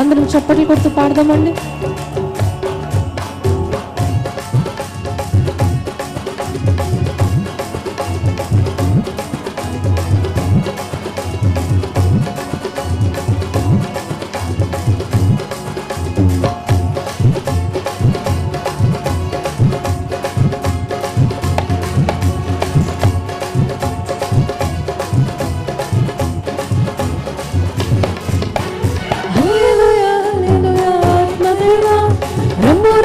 అందరం చప్పట్లు కొడుతూ పాడదామండి.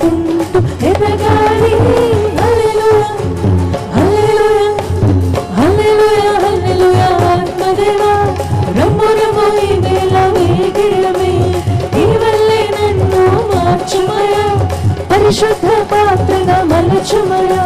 పాడుకుంటూ ఎదగాలి పరిశుద్ధ పాత్రగా మలచుమయా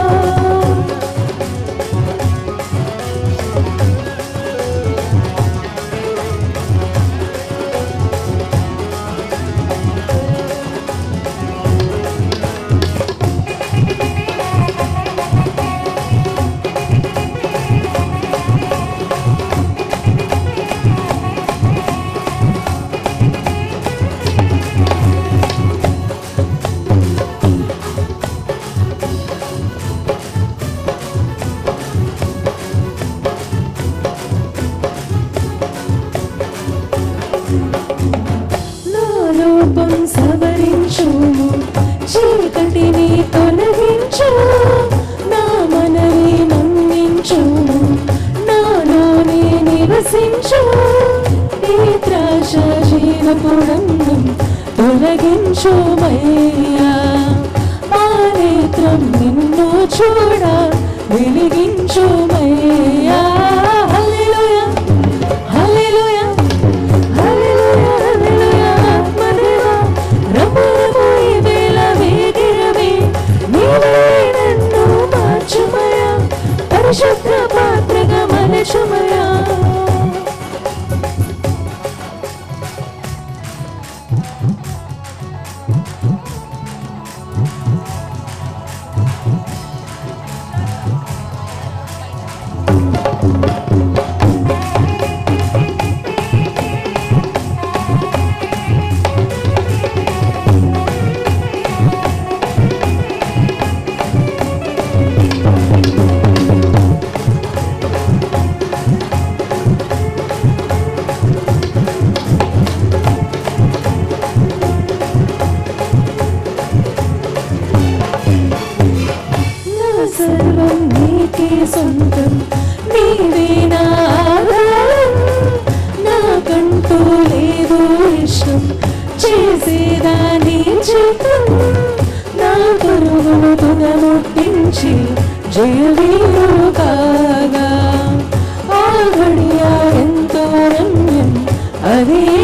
ఉంచుమయ్యా మా నేత్రం నిన్ను చూడ వెలిగించుమ నాకంటూ లేదు ఇష్టం. చేసేదాని జీతం నా పరుగును తునముట్టించి జయవీరు కాగా. ఆ ఎంతో రమ్యం అదే